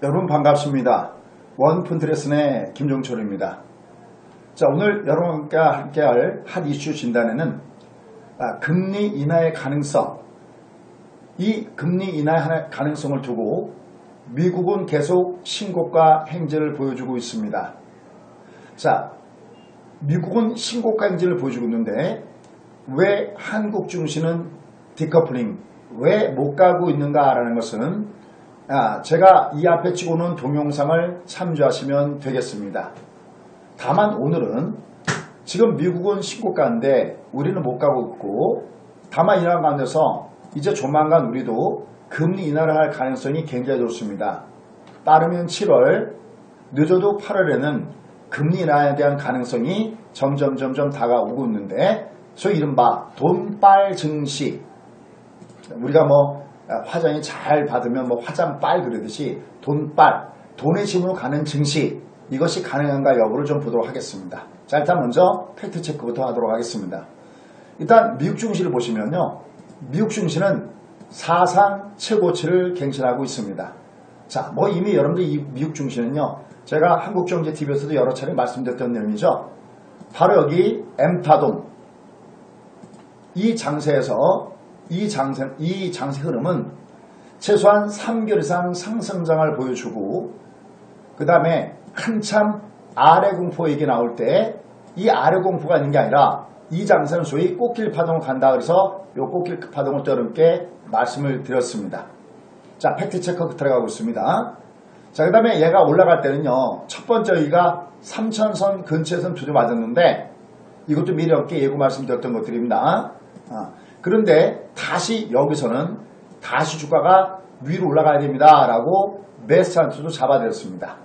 여러분 반갑습니다. 원푼트레슨의 김종철입니다. 자, 오늘 여러분과 함께 할 핫 이슈 진단에는 아, 금리 인하의 가능성, 이 금리 인하의 가능성을 두고 미국은 계속 신고가 행진을 보여주고 있습니다. 자, 미국은 신고가 행진을 보여주고 있는데 왜 한국 증시는 디커플링, 왜 못 가고 있는가라는 것은 아, 제가 이 앞에 찍어놓은 동영상을 참조하시면 되겠습니다. 다만 오늘은 지금 미국은 신고가인데 우리는 못 가고 있고 다만 이런 가운데서 이제 조만간 우리도 금리 인하를 할 가능성이 굉장히 좋습니다. 빠르면 7월, 늦어도 8월에는 금리 인하에 대한 가능성이 점점 점점 다가오고 있는데 소위 이른바 돈빨 증시 우리가 뭐 화장이 잘 받으면 뭐 화장빨 그러듯이 돈빨 돈의 힘으로 가는 증시 이것이 가능한가 여부를 좀 보도록 하겠습니다. 자 일단 먼저 팩트 체크부터 하도록 하겠습니다. 일단 미국 증시를 보시면요. 미국 증시는 사상 최고치를 갱신하고 있습니다. 자, 뭐 이미 여러분들 이 미국 증시는요. 제가 한국경제TV에서도 여러 차례 말씀드렸던 내용이죠. 바로 여기 엠타돈 이 장세에서 이 장세, 이 장세 흐름은 최소한 3개월 이상 상승장을 보여주고 그 다음에 한참 아래 공포 얘기 나올 때 이 아래 공포가 있는 게 아니라 이 장세는 소위 꽃길 파동을 간다 그래서 이 꽃길 파동을 떠름께 말씀을 드렸습니다. 자 팩트 체크 들어가고 있습니다. 자 그 다음에 얘가 올라갈 때는요 첫 번째 여기가 3천선 근처에서는 두대 맞았는데 이것도 미리 어깨 예고 말씀드렸던 것들입니다. 아, 그런데 다시 여기서는 다시 주가가 위로 올라가야 됩니다. 라고 메스찬트도 잡아드렸습니다.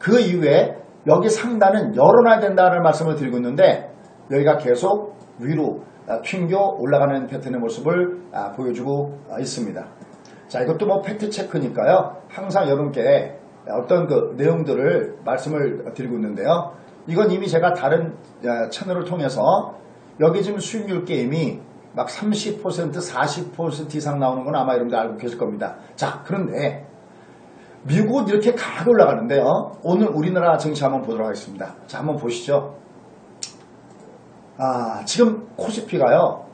그 이후에 여기 상단은 열어놔야 된다는 말씀을 드리고 있는데 여기가 계속 위로 아, 튕겨 올라가는 패턴의 모습을 아, 보여주고 아, 있습니다. 자 이것도 뭐 팩트 체크니까요. 항상 여러분께 어떤 그 내용들을 말씀을 드리고 있는데요. 이건 이미 제가 다른 채널을 통해서 여기 지금 수익률 게임이 막 30% 40% 이상 나오는 건 아마 여러분들 알고 계실 겁니다. 자 그런데 미국은 이렇게 강하게 올라가는데요. 오늘 우리나라 증시 한번 보도록 하겠습니다. 자 한번 보시죠. 아 지금 코스피가요.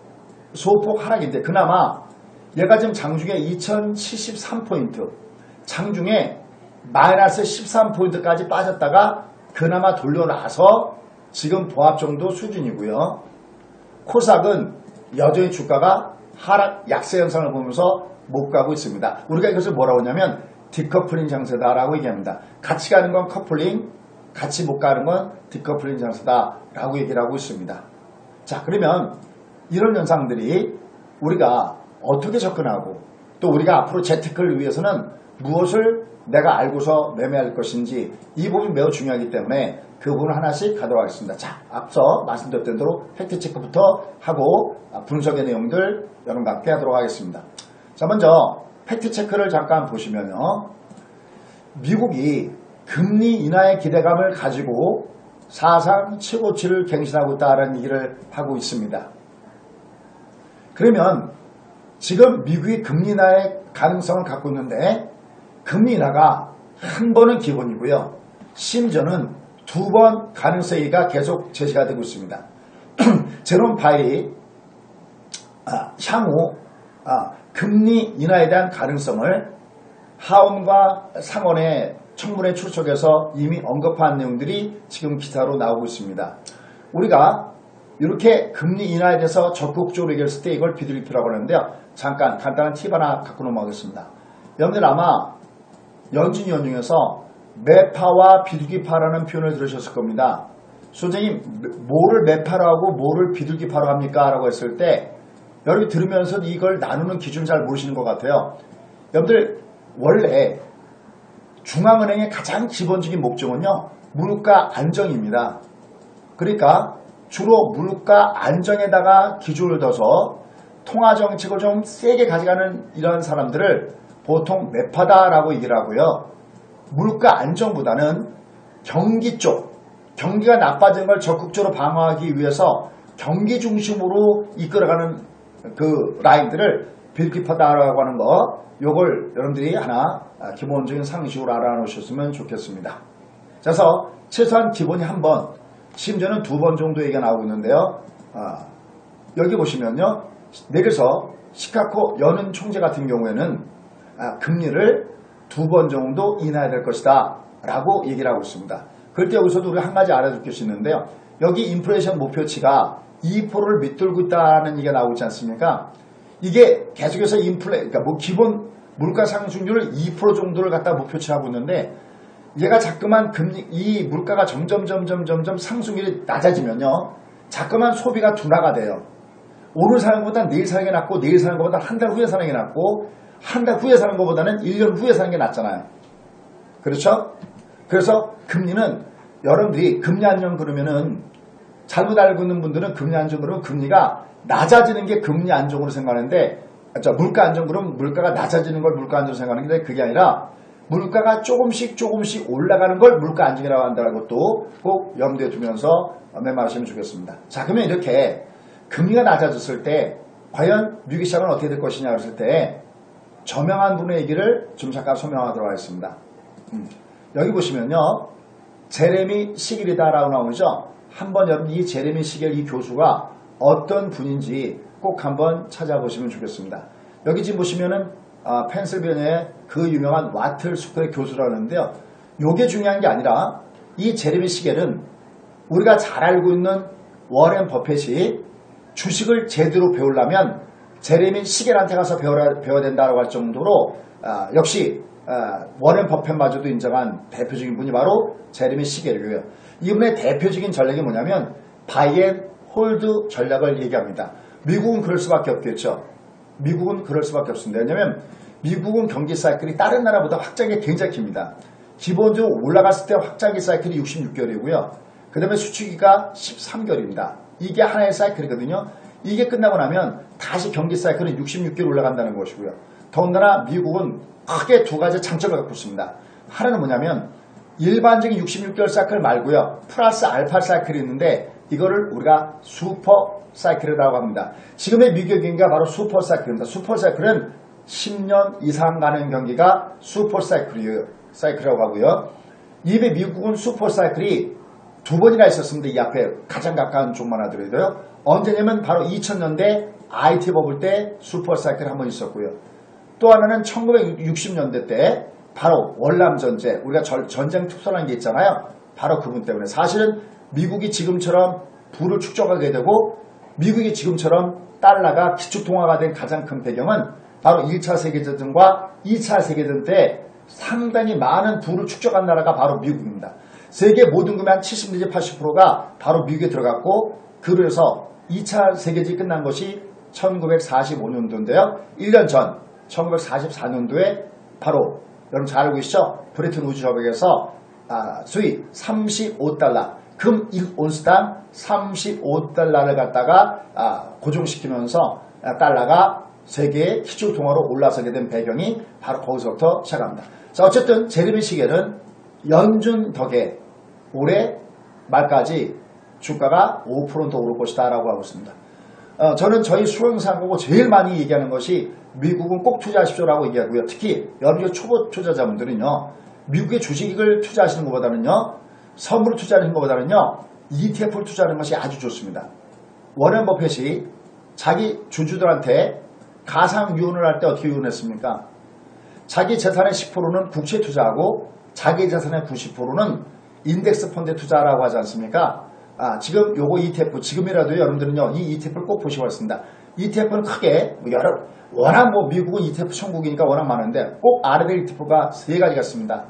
소폭 하락인데 그나마 얘가 지금 장중에 2073포인트 장중에 마이너스 13포인트까지 빠졌다가 그나마 돌려놔서 지금 보합 정도 수준이고요. 코삭은 여전히 주가가 하락 약세 현상을 보면서 못 가고 있습니다. 우리가 이것을 뭐라고 하냐면 디커플링 장세다라고 얘기합니다. 같이 가는 건 커플링, 같이 못 가는 건 디커플링 장세다라고 얘기를 하고 있습니다. 자 그러면 이런 현상들이 우리가 어떻게 접근하고 또 우리가 앞으로 재테크를 위해서는 무엇을 내가 알고서 매매할 것인지 이 부분이 매우 중요하기 때문에 그 부분을 하나씩 가도록 하겠습니다. 자, 앞서 말씀드렸던 대로 팩트체크부터 하고 분석의 내용들 여러분과 함께 하도록 하겠습니다. 자, 먼저 팩트체크를 잠깐 보시면요. 미국이 금리 인하의 기대감을 가지고 사상 최고치를 갱신하고 있다는 얘기를 하고 있습니다. 그러면 지금 미국이 금리 인하의 가능성을 갖고 있는데 금리 인하가 한 번은 기본이고요. 심지어는 두 번 가능성이가 계속 제시가 되고 있습니다. 제롬 파일이 아, 향후 아, 금리 인하에 대한 가능성을 하원과 상원의 청문회 출석에서 이미 언급한 내용들이 지금 기사로 나오고 있습니다. 우리가 이렇게 금리 인하에 대해서 적극적으로 얘기했을 때 이걸 비둘기표라고 하는데요. 잠깐 간단한 팁 하나 갖고 넘어가겠습니다. 여러분들 아마 연준이 연중에서 매파와 비둘기파라는 표현을 들으셨을 겁니다. 선생님 뭐를 매파로 고 뭐를 비둘기파로 합니까? 라고 했을 때 여러분이 들으면서 이걸 나누는 기준을 잘 모르시는 것 같아요. 여러분들 원래 중앙은행의 가장 기본적인 목적은요. 물가 안정입니다. 그러니까 주로 물가 안정에다가 기준을 둬서 통화 정책을 좀 세게 가져가는 이런 사람들을 보통 매파다라고 얘기를 하고요. 물가 안정보다는 경기 쪽, 경기가 나빠지는 걸 적극적으로 방어하기 위해서 경기 중심으로 이끌어가는 그 라인들을 빌키퍼다라고 하는 거 요걸 여러분들이 하나 아, 기본적인 상식으로 알아놓으셨으면 좋겠습니다. 그래서 최소한 기본이 한 번, 심지어는 두 번 정도 얘기가 나오고 있는데요. 아, 여기 보시면요. 내려서 시카고 연은 총재 같은 경우에는 아, 금리를 두 번 정도 인하해야 될 것이다 라고 얘기를 하고 있습니다. 그럴 때 여기서도 우리가 한 가지 알아둘 것이 있는데요. 여기 인플레이션 목표치가 2%를 밑돌고 있다는 얘기가 나오지 않습니까? 이게 계속해서 인플레, 그러니까 뭐 기본 물가 상승률을 2% 정도를 갖다 목표치 하고 있는데 얘가 자꾸만 금리, 이 물가가 점점 점점 점점 상승률이 낮아지면요. 자꾸만 소비가 둔화가 돼요. 오늘 사는 것보다 내일 사는 게 낫고 내일 사는 것보다 한 달 후에 사는 게 낫고 한 달 후에 사는 것보다는 1년 후에 사는 게 낫잖아요. 그렇죠? 그래서 금리는 여러분들이 금리 안정 그러면은 잘못 알고 있는 분들은 금리 안정 그러면 금리가 낮아지는 게 금리 안정으로 생각하는데 저 물가 안정 그러면 물가가 낮아지는 걸 물가 안정으로 생각하는데 그게 아니라 물가가 조금씩 조금씩 올라가는 걸 물가 안정이라고 한다는 것도 꼭 염두에 두면서 메모하시면 좋겠습니다. 자 그러면 이렇게 금리가 낮아졌을 때 과연 미국 시장은 어떻게 될 것이냐 그랬을 때 저명한 분의 얘기를 좀 잠깐 설명하도록 하겠습니다. 음, 여기 보시면요. 제레미 시길이다라고 나오죠. 한번 여러분 이 제레미 시길 이 교수가 어떤 분인지 꼭 한번 찾아보시면 좋겠습니다. 여기 지금 보시면은 아, 펜실베니아의 그 유명한 와틀 스쿨의 교수라는데요. 요게 중요한 게 아니라 이 제레미 시겔은 우리가 잘 알고 있는 워렌 버펫이 주식을 제대로 배우려면 제레미 시겔한테 가서 배워야, 배워야 된다고 할 정도로 아, 역시 아, 워렌 버펫마저도 인정한 대표적인 분이 바로 제레미 시겔이고요. 이분의 대표적인 전략이 뭐냐면 바이앤 홀드 전략을 얘기합니다. 미국은 그럴 수밖에 없겠죠. 미국은 그럴 수밖에 없습니다. 왜냐하면 미국은 경기 사이클이 다른 나라보다 확장이 굉장히 깁니다. 기본적으로 올라갔을 때 확장기 사이클이 66개월이고요. 그 다음에 수축기가 13개월입니다. 이게 하나의 사이클이거든요. 이게 끝나고 나면 다시 경기 사이클은 66개월 올라간다는 것이고요. 더군다나 미국은 크게 두 가지 장점을 갖고 있습니다. 하나는 뭐냐면 일반적인 66개월 사이클 말고요. 플러스 알파 사이클이 있는데 이거를 우리가 슈퍼 사이클이라고 합니다. 지금의 미국 경기가 바로 슈퍼 사이클입니다. 슈퍼 사이클은 10년 이상 가는 경기가 슈퍼 사이클이에요. 사이클이라고 하고요. 이에 미국은 슈퍼 사이클이 두 번이나 있었습니다. 이 앞에 가장 가까운 쪽만 하더라도요. 언제냐면 바로 2000년대 IT 버블 때 슈퍼 사이클 한 번 있었고요. 또 하나는 1960년대 때 바로 월남 전제 우리가 전쟁 특선한 게 있잖아요. 바로 그분 때문에 사실은 미국이 지금처럼 부를 축적하게 되고 미국이 지금처럼 달러가 기축통화가 된 가장 큰 배경은 바로 1차 세계대전과 2차 세계대전 때 상당히 많은 부를 축적한 나라가 바로 미국입니다. 세계 모든 금의 한 70 내지 80%가 바로 미국에 들어갔고 그래서 2차 세계대전이 끝난 것이 1945년도인데요. 1년 전 1944년도에 바로 여러분 잘 알고 계시죠? 브레튼 우주 협약에서 아, 소위 35달러 금 1온스당 35달러를 갖다가 아, 고정시키면서 달러가 세계의 기초 통화로 올라서게 된 배경이 바로 거기서부터 시작합니다. 자 어쨌든 제르미 시겔은 연준 덕에 올해 말까지 주가가 5%더 오를 것이다 라고 하고 있습니다. 어, 저는 저희 수강사 보고 제일 많이 얘기하는 것이 미국은 꼭 투자하십시오 라고 얘기하고요. 특히 여러분들 초보 투자자분들은요. 미국의 주식을 투자하시는 것보다는요. 선물을 투자하는 것보다는요. ETF를 투자하는 것이 아주 좋습니다. 워렌 버핏이 자기 주주들한테 가상 유언을 할 때 어떻게 유언했습니까? 자기 재산의 10%는 국채 투자하고 자기 재산의 90%는 인덱스 펀드에 투자하라고 하지 않습니까? 아, 지금 요거 ETF, 지금이라도 여러분들은요, 이 ETF를 꼭 보시고 있습니다. ETF는 크게, 뭐 여러, 워낙 뭐 미국은 ETF 천국이니까 워낙 많은데 꼭될 ETF가 세 가지가 있습니다.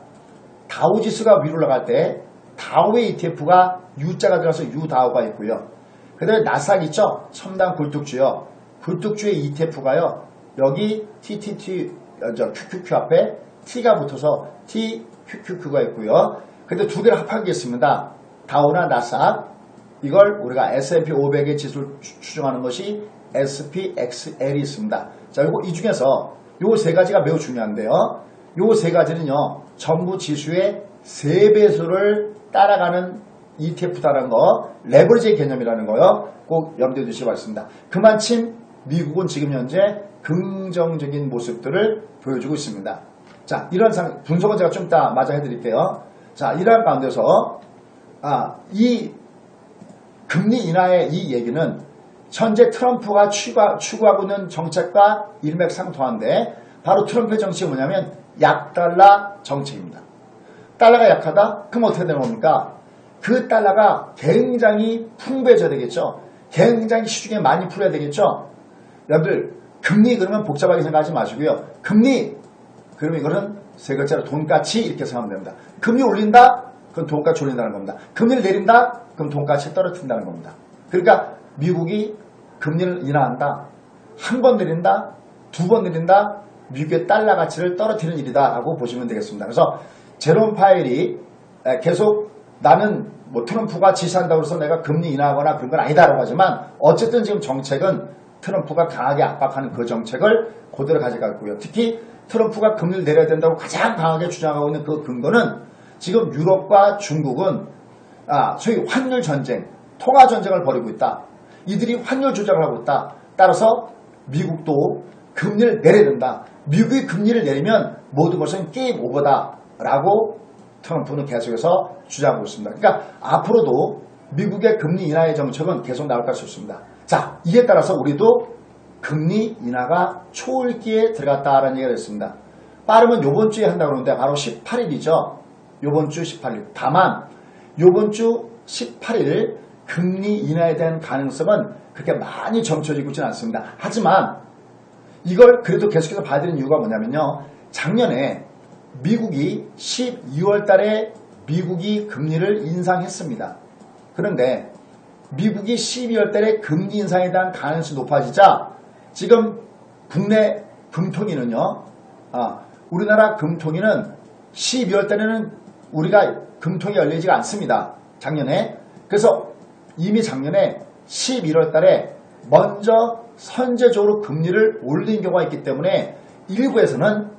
다우지수가 위로 올라갈 때 다우의 ETF가 U자가 들어가서 U다우가 있고요. 그 다음에 나스닥 있죠? 첨단 굴뚝주요. 굴뚝주의 ETF가요. 여기 TTT, 어, 저 QQQ 앞에 T가 붙어서 TQQQ가 있고요. 근데 두 개를 합한 게 있습니다. 다우나 나스닥. 이걸 우리가 S&P 500의 지수를 추정하는 것이 SPXL이 있습니다. 자, 요거 이 중에서 요 세 가지가 매우 중요한데요. 요 세 가지는요. 전부 지수의 3배수를 따라가는 ETF다라는 거, 레버리지 개념이라는 거요. 꼭 염두에 두시기 바랍니다. 그만큼 미국은 지금 현재 긍정적인 모습들을 보여주고 있습니다. 자, 이런 상, 분석은 제가 좀 이따 마저 해드릴게요. 자, 이러한 가운데서, 아, 이 금리 인하의 이 얘기는 현재 트럼프가 추구하, 추구하고 있는 정책과 일맥상통한데 바로 트럼프의 정책이 뭐냐면 약달러 정책입니다. 달러가 약하다? 그럼 어떻게 되는 겁니까? 그 달러가 굉장히 풍부해져야 되겠죠. 굉장히 시중에 많이 풀어야 되겠죠. 여러분들 금리 그러면 복잡하게 생각하지 마시고요. 금리 그러면 이거는 세 글자로 돈까치 이렇게 생각하면 됩니다. 금리 올린다? 그럼 돈까치 올린다는 겁니다. 금리를 내린다? 그럼 돈까치 떨어뜨린다는 겁니다. 그러니까 미국이 금리를 인하한다. 한 번 내린다? 두 번 내린다? 미국의 달러 가치를 떨어뜨리는 일이다라고 보시면 되겠습니다. 그래서 제롬 파일이 계속 나는 뭐 트럼프가 지시한다고 해서 내가 금리 인하하거나 그런 건 아니다라고 하지만 어쨌든 지금 정책은 트럼프가 강하게 압박하는 그 정책을 그대로 가져갔고요. 특히 트럼프가 금리를 내려야 된다고 가장 강하게 주장하고 있는 그 근거는 지금 유럽과 중국은 아, 소위 환율 전쟁, 통화 전쟁을 벌이고 있다. 이들이 환율 조작을 하고 있다. 따라서 미국도 금리를 내려야 된다. 미국이 금리를 내리면 모든 것은 게임 오버다 라고 트럼프는 계속해서 주장하고 있습니다. 그러니까 앞으로도 미국의 금리 인하의 정책은 계속 나올 것이 없습니다. 자, 이에 따라서 우리도 금리 인하가 초읽기에 들어갔다라는 얘기가 됐습니다. 빠르면 요번 주에 한다고 그러는데 바로 18일이죠. 요번 주 18일. 다만 요번 주 18일 금리 인하에 대한 가능성은 그렇게 많이 점쳐지고 있지는 않습니다. 하지만 이걸 그래도 계속해서 봐야 되는 이유가 뭐냐면요. 작년에 미국이 12월 달에 미국이 금리를 인상했습니다. 그런데 미국이 12월 달에 금리 인상에 대한 가능성이 높아지자 지금 국내 금통위는요. 아, 우리나라 금통위는 12월 달에는 우리가 금통이 열리지가 않습니다. 작년에. 그래서 이미 작년에 11월 달에 먼저 선제적으로 금리를 올린 경우가 있기 때문에 일부에서는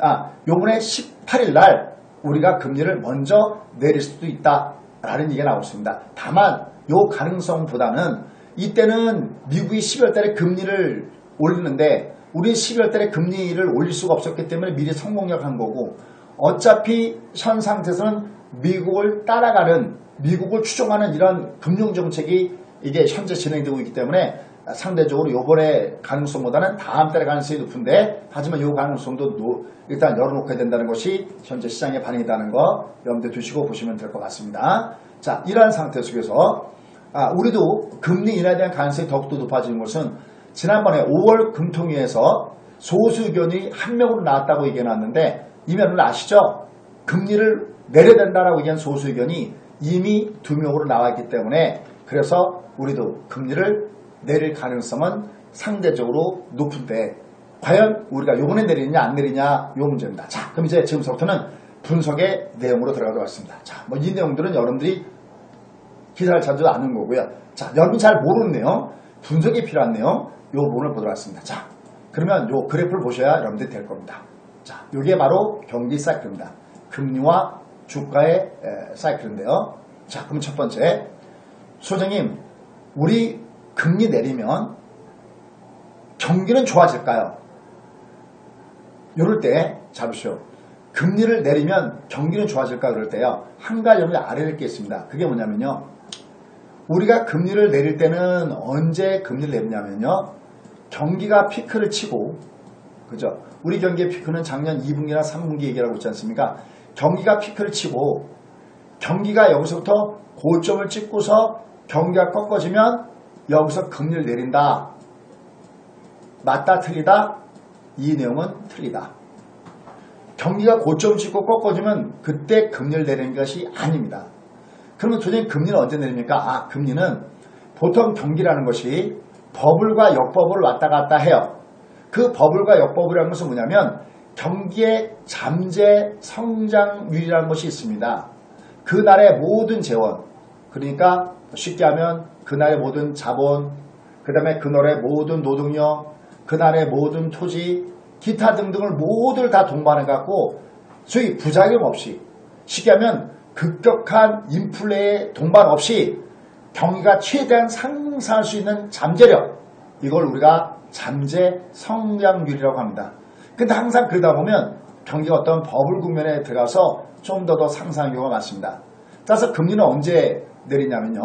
아, 요번에 18일 날 우리가 금리를 먼저 내릴 수도 있다라는 얘기가 나오고 있습니다. 다만 요 가능성보다는 이때는 미국이 12월 달에 금리를 올리는데 우리 12월 달에 금리를 올릴 수가 없었기 때문에 미리 성공력한 거고 어차피 현 상태에서는 미국을 따라가는 미국을 추종하는 이런 금융정책이 이게 현재 진행되고 있기 때문에 상대적으로 요번에 가능성보다는 다음 달에 가능성이 높은데 하지만 요 가능성도 노- 일단 열어놓게 된다는 것이 현재 시장의 반응이라는 거 염두에 두시고 보시면 될 것 같습니다. 자, 이러한 상태 속에서 아, 우리도 금리 인하에 대한 가능성이 더욱더 높아지는 것은 지난번에 5월 금통위에서 소수 의견이 한 명으로 나왔다고 얘기해 놨는데 이면을 아시죠? 금리를 내려야 된다라고 얘기한 소수 의견이 이미 두 명으로 나왔기 때문에 그래서 우리도 금리를 내릴 가능성은 상대적으로 높은데 과연 우리가 요번에 내리느냐 안 내리냐 요 문제입니다. 자 그럼 이제 지금부터는 분석의 내용으로 들어가도록 하겠습니다. 자 뭐 이 내용들은 여러분들이 기사를 자주 아는 거고요. 자 여러분이 잘 모르는 내용 분석이 필요한 내용 요 부분을 보도록 하겠습니다. 자 그러면 요 그래프를 보셔야 여러분들이 될 겁니다. 자 요게 바로 경기 사이클입니다. 금리와 주가의 에, 사이클인데요. 자 그럼 첫 번째 소장님 우리 금리 내리면 경기는 좋아질까요? 이럴 때 잡으시오. 금리를 내리면 경기는 좋아질까 그럴 때요. 한 가지 여러분이 알아야 될게 있습니다. 그게 뭐냐면요. 우리가 금리를 내릴 때는 언제 금리를 내리냐면요. 경기가 피크를 치고 그죠? 우리 경기의 피크는 작년 2분기나 3분기 얘기라고 있지 않습니까? 경기가 피크를 치고 경기가 여기서부터 고점을 찍고서 경기가 꺾어지면 여기서 금리를 내린다. 맞다 틀리다? 이 내용은 틀리다. 경기가 고점을 찍고 꺾어지면 그때 금리를 내리는 것이 아닙니다. 그러면 도대체 금리는 언제 내립니까? 아, 금리는 보통 경기라는 것이 버블과 역버블을 왔다 갔다 해요. 그 버블과 역버블이라는 것은 뭐냐면 경기의 잠재 성장률이라는 것이 있습니다. 그날의 모든 재원, 그러니까 쉽게 하면 그날의 모든 자본, 그 다음에 그날의 모든 노동력, 그날의 모든 토지, 기타 등등을 모두를 다 동반해 갖고 소위 부작용 없이 쉽게 하면 급격한 인플레의 동반 없이 경기가 최대한 상승할 수 있는 잠재력 이걸 우리가 잠재 성장률이라고 합니다. 근데 항상 그러다 보면 경기가 어떤 버블 국면에 들어가서 좀 더 더 상승하는 경우가 많습니다. 따라서 금리는 언제 내리냐면요.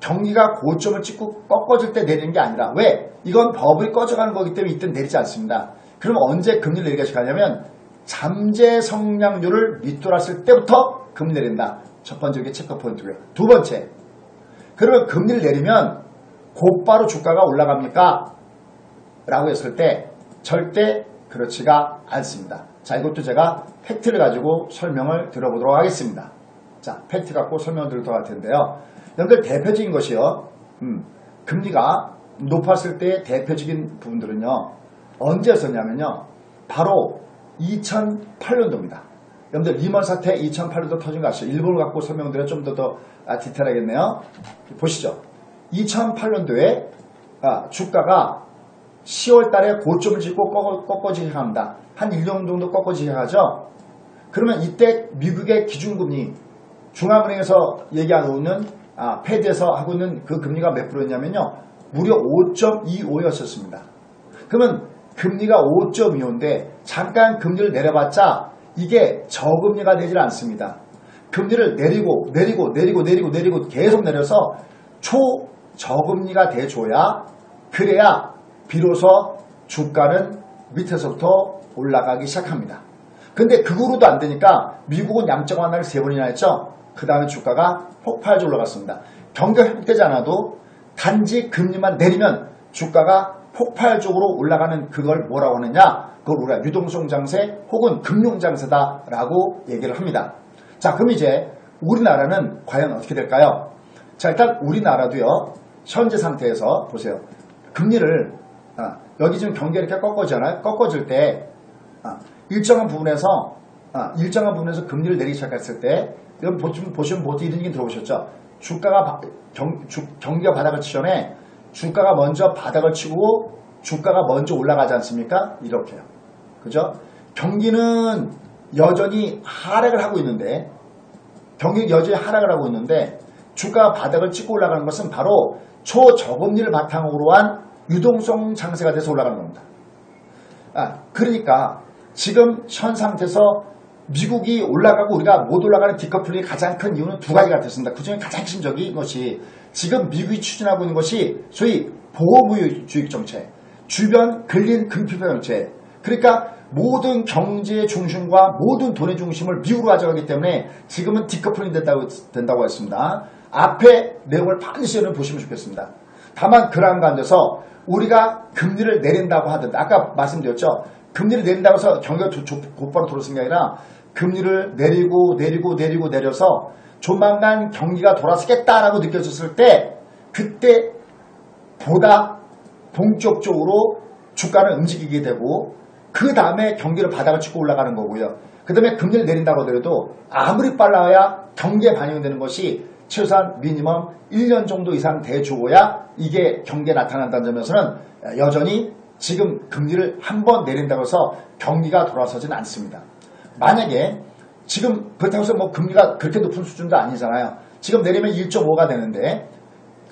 경기가 고점을 찍고 꺾어질 때 내리는 게 아니라 왜? 이건 버블이 꺼져가는 거기 때문에 이때 내리지 않습니다. 그럼 언제 금리를 내리게 시작하냐면 잠재 성장률을 밑돌았을 때부터 금리 내린다. 첫 번째 게 체크 포인트고요. 두 번째, 그러면 금리를 내리면 곧바로 주가가 올라갑니까? 라고 했을 때 절대 그렇지가 않습니다. 자, 이것도 제가 팩트를 가지고 설명을 들어보도록 하겠습니다. 자, 팩트 갖고 설명을 드릴 것 같은데요. 여러분들 대표적인 것이요. 음, 금리가 높았을 때 대표적인 부분들은요. 언제였었냐면요. 바로 2008년도입니다. 여러분들 리먼 사태 2008년도 터진 거 아시죠? 일본을 갖고 설명드려 좀 더 더 디테일하겠네요. 보시죠. 2008년도에 아, 주가가 10월 달에 고점을 찍고 꺾어, 꺾어지기 시작합니다. 한 1년 정도 꺾어지기 시작하죠. 그러면 이때 미국의 기준금리 중앙은행에서 얘기하고 있는 아, 패드에서 하고 있는 그 금리가 몇 프로였냐면요. 무려 5.25였었습니다. 그러면 금리가 5.25인데 잠깐 금리를 내려봤자 이게 저금리가 되질 않습니다. 금리를 내리고 내리고 내리고 내리고 내리고 계속 내려서 초저금리가 돼줘야 그래야 비로소 주가는 밑에서부터 올라가기 시작합니다. 근데 그거로도 안 되니까 미국은 양적 완화를 세 번이나 했죠. 그 다음에 주가가 폭발적으로 올라갔습니다. 경기가 회복되지 않아도 단지 금리만 내리면 주가가 폭발적으로 올라가는 그걸 뭐라고 하느냐? 그걸 우리가 유동성 장세 혹은 금융 장세다라고 얘기를 합니다. 자, 그럼 이제 우리나라는 과연 어떻게 될까요? 자, 일단 우리나라도요. 현재 상태에서 보세요. 금리를 아, 여기 지금 경기가 이렇게 꺾어지잖아요. 꺾어질 때 아, 일정한 부분에서 아, 일정한 부분에서 금리를 내리기 시작했을 때 여러분 보시면 보시면 보통 이런 얘기 들어보셨죠? 주가가 바- 경, 주- 경기가 바닥을 치전에 주가가 먼저 바닥을 치고 주가가 먼저 올라가지 않습니까? 이렇게요. 그죠? 경기는 여전히 하락을 하고 있는데 경기는 여전히 하락을 하고 있는데 주가 바닥을 찍고 올라가는 것은 바로 초저금리를 바탕으로 한 유동성 장세가 돼서 올라가는 겁니다. 아, 그러니까 지금 현 상태에서 미국이 올라가고 우리가 못 올라가는 디커플링의 가장 큰 이유는 두 가지가 됐습니다. 그 중에 가장 핵심적인 것이 지금 미국이 추진하고 있는 것이 소위 보호무주의 정책, 주변 근린 금피표 정책. 그러니까 모든 경제의 중심과 모든 돈의 중심을 미국으로 가져가기 때문에 지금은 디커플링 된다고, 된다고 했습니다. 앞에 내용을 반드시 보시면 좋겠습니다. 다만 그러한 가운데서 우리가 금리를 내린다고 하던데 아까 말씀드렸죠. 금리를 내린다고 해서 경기가 곧바로 돌아서는 게 아니라 금리를 내리고 내리고 내리고 내려서 조만간 경기가 돌아서겠다라고 느껴졌을 때 그때 보다 본격적으로 주가는 움직이게 되고 그 다음에 경기를 바닥을 치고 올라가는 거고요. 그 다음에 금리를 내린다고 하더라도 아무리 빨라야 경기에 반영되는 것이 최소한 미니멈 1년 정도 이상 돼주어야 이게 경기에 나타난다는 점에서는 여전히 지금 금리를 한 번 내린다고 해서 경기가 돌아서지는 않습니다. 만약에 지금 그렇다고 해서 뭐 금리가 그렇게 높은 수준도 아니잖아요. 지금 내리면 1.5가 되는데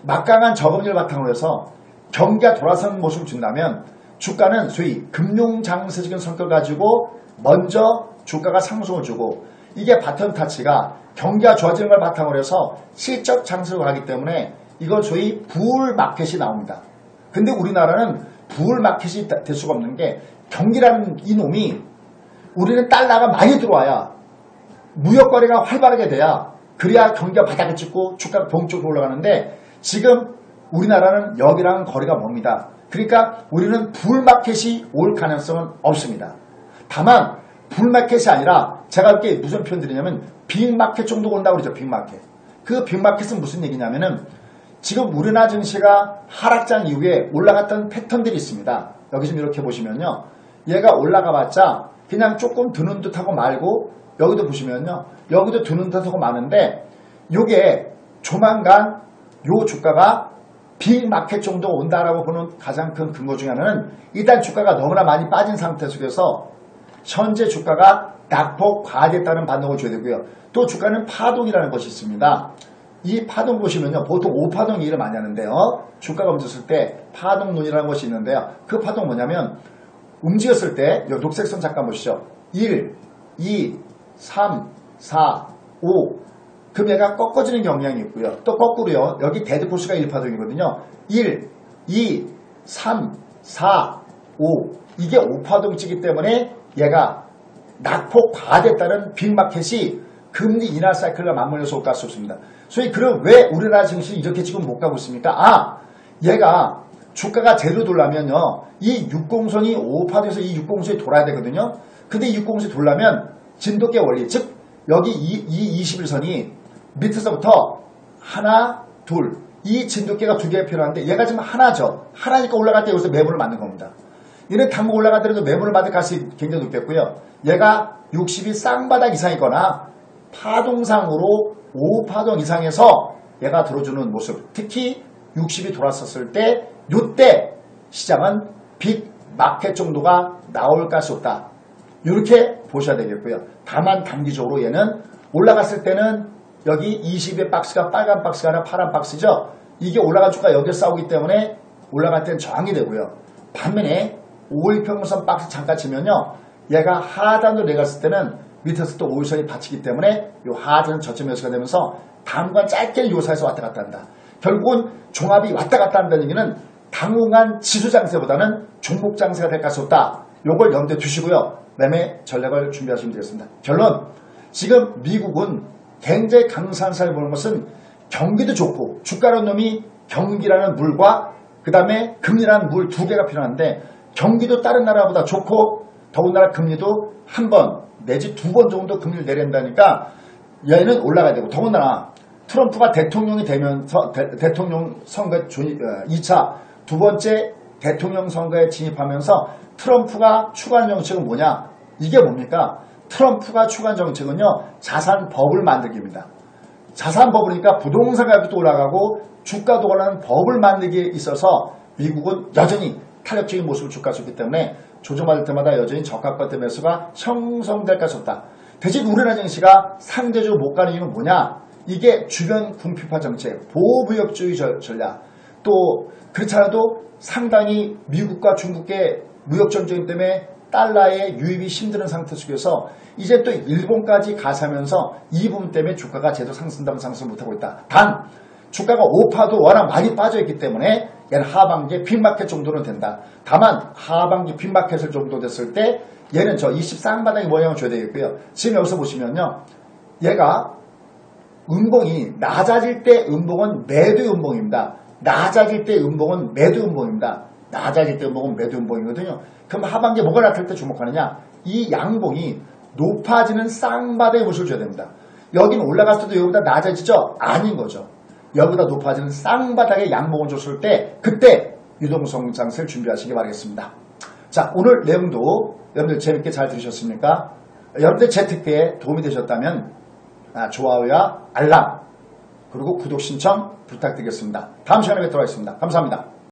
막강한 저금리를 바탕으로 해서 경기가 돌아서는 모습을 준다면 주가는 소위 금융장세적인 성격을 가지고 먼저 주가가 상승을 주고 이게 바텀 타치가 경기가 좋아지는 걸 바탕으로 해서 실적 장세로 가기 때문에 이걸 소위 부울 마켓이 나옵니다. 근데 우리나라는 부울 마켓이 다- 될 수가 없는 게 경기라는 이놈이 우리는 달러가 많이 들어와야 무역거래가 활발하게 돼야 그래야 경기가 바닥을 찍고 주가가 본격적으로 올라가는데 지금 우리나라는 여기랑 거리가 멉니다. 그러니까 우리는 불마켓이 올 가능성은 없습니다. 다만 불마켓이 아니라 제가 이렇게 무슨 표현 드리냐면 빅마켓 정도 온다고 그러죠. 빅마켓. 그 빅마켓은 무슨 얘기냐면은 지금 우리나라 증시가 하락장 이후에 올라갔던 패턴들이 있습니다. 여기 좀 이렇게 보시면요. 얘가 올라가 봤자 그냥 조금 드는 듯하고 말고 여기도 보시면요. 여기도 드는 듯하고 마는데 요게 조만간 요 주가가 빅마켓 정도 온다라고 보는 가장 큰 근거 중에 하나는 일단 주가가 너무나 많이 빠진 상태 속에서 현재 주가가 낙폭 과대했다는 반응을 줘야 되고요. 또 주가는 파동이라는 것이 있습니다. 이 파동 보시면요. 보통 5파동 얘기를 많이 하는데요. 주가가 움직였을 때 파동론이라는 것이 있는데요. 그 파동 뭐냐면 움직였을 때, 요 녹색 선 잠깐 보시죠. 1, 2, 3, 4, 5. 그럼 얘가 꺾어지는 경향이 있고요. 또 거꾸로요. 여기 데드코스가 1파동이거든요. 1, 2, 3, 4, 5. 이게 5파동치기 때문에 얘가 낙폭 과대따른 빅마켓이 금리 인하 사이클과 맞물려서 올까 수 없습니다. 소위 그럼 왜 우리나라 증시 이렇게 지금 못 가고 있습니까? 아, 얘가 주가가 제대로 돌려면요. 이 60선이 5파도에서 이 60선이 돌아야 되거든요. 근데 이 60선이 돌려면 진돗개 원리, 즉 여기 이, 이 21선이 밑에서부터 하나, 둘, 이 진돗개가 두 개가 필요한데 얘가 지금 하나죠. 하나니까 올라갈 때 여기서 매물을 맞는 겁니다. 얘는 당국 올라가더라도 매물을 받을 가능성이 굉장히 높겠고요. 얘가 60이 쌍바닥 이상이거나 파동상으로 5파동 이상에서 얘가 들어주는 모습. 특히 60이 돌았었을 때 요때 시장은 빅 마켓 정도가 나올 가수 없다. 이렇게 보셔야 되겠고요. 다만 단기적으로 얘는 올라갔을 때는 여기 20의 박스가 빨간 박스가 아니라 파란 박스죠. 이게 올라간 주가 여기에 싸우기 때문에 올라갈 때는 저항이 되고요. 반면에 5일평균선 박스 잠깐 치면요. 얘가 하단으로 내갔을 때는 밑에서 또 5일선이 받치기 때문에 이 하단은 저점 매수가 되면서 당분간 짧게는 요사에서 왔다 갔다 한다. 결국은 종합이 왔다 갔다 한다는 얘기는 당분간 지수 장세보다는 종목 장세가 될 가수 없다. 요걸 염두에 두시고요. 매매 전략을 준비하시면 되겠습니다. 결론. 지금 미국은 굉장히 강산사를 보는 것은 경기도 좋고 주가라는 놈이 경기라는 물과 그 다음에 금리라는 물 두 개가 필요한데 경기도 다른 나라보다 좋고 더군다나 금리도 한 번 내지 두 번 정도 금리를 내린다니까 얘는 올라가야 되고 더군다나 트럼프가 대통령이 되면서 대, 통령 선거에 2차 두 번째 대통령 선거에 진입하면서 트럼프가 추구한 정책은 뭐냐? 이게 뭡니까? 트럼프가 추구한 정책은요 자산 버블 만들기입니다. 자산 버블이니까 부동산 가격도 올라가고 주가도 올라가는 버블 만들기에 있어서 미국은 여전히 탄력적인 모습을 주가 줬기 때문에 조정받을 때마다 여전히 저가파트 매수가 형성될 것이 없다. 대신 우리나라 증시가 상대적으로 못 가는 이유는 뭐냐? 이게 주변 궁핍화 정책, 보호무역주의 저- 전략, 또 그렇지 않아도 상당히 미국과 중국의 무역 전쟁 때문에 달러의 유입이 힘드는 상태 속에서 이제 또 일본까지 가사면서 이 부분 때문에 주가가 제대로 상승다면 상승 못하고 있다. 단 주가가 5파도 워낙 많이 빠져있기 때문에 얘는 하반기에 빈마켓 정도는 된다. 다만 하반기 빈마켓을 정도 됐을 때 얘는 저 24항바닥의 모양을 줘야 되겠고요. 지금 여기서 보시면요. 얘가 음봉이 낮아질 때 음봉은 매도 음봉입니다. 낮아질 때 음봉은 매도 음봉입니다. 낮아질 때 음봉은 매도 음봉이거든요. 그럼 하반기에 뭐가 나타날 때 주목하느냐? 이 양봉이 높아지는 쌍바닥의 모습을 줘야 됩니다. 여기는 올라갔을 때도 여기보다 낮아지죠? 아닌 거죠. 여기보다 높아지는 쌍바닥의 양봉을 줬을 때 그때 유동성 장세를 준비하시기 바라겠습니다. 자 오늘 내용도 여러분들 재밌게 잘 들으셨습니까? 여러분들 제 특기에 도움이 되셨다면 아, 좋아요와 알람 그리고 구독 신청 부탁드리겠습니다. 다음 시간에 뵙도록 하겠습니다. 감사합니다.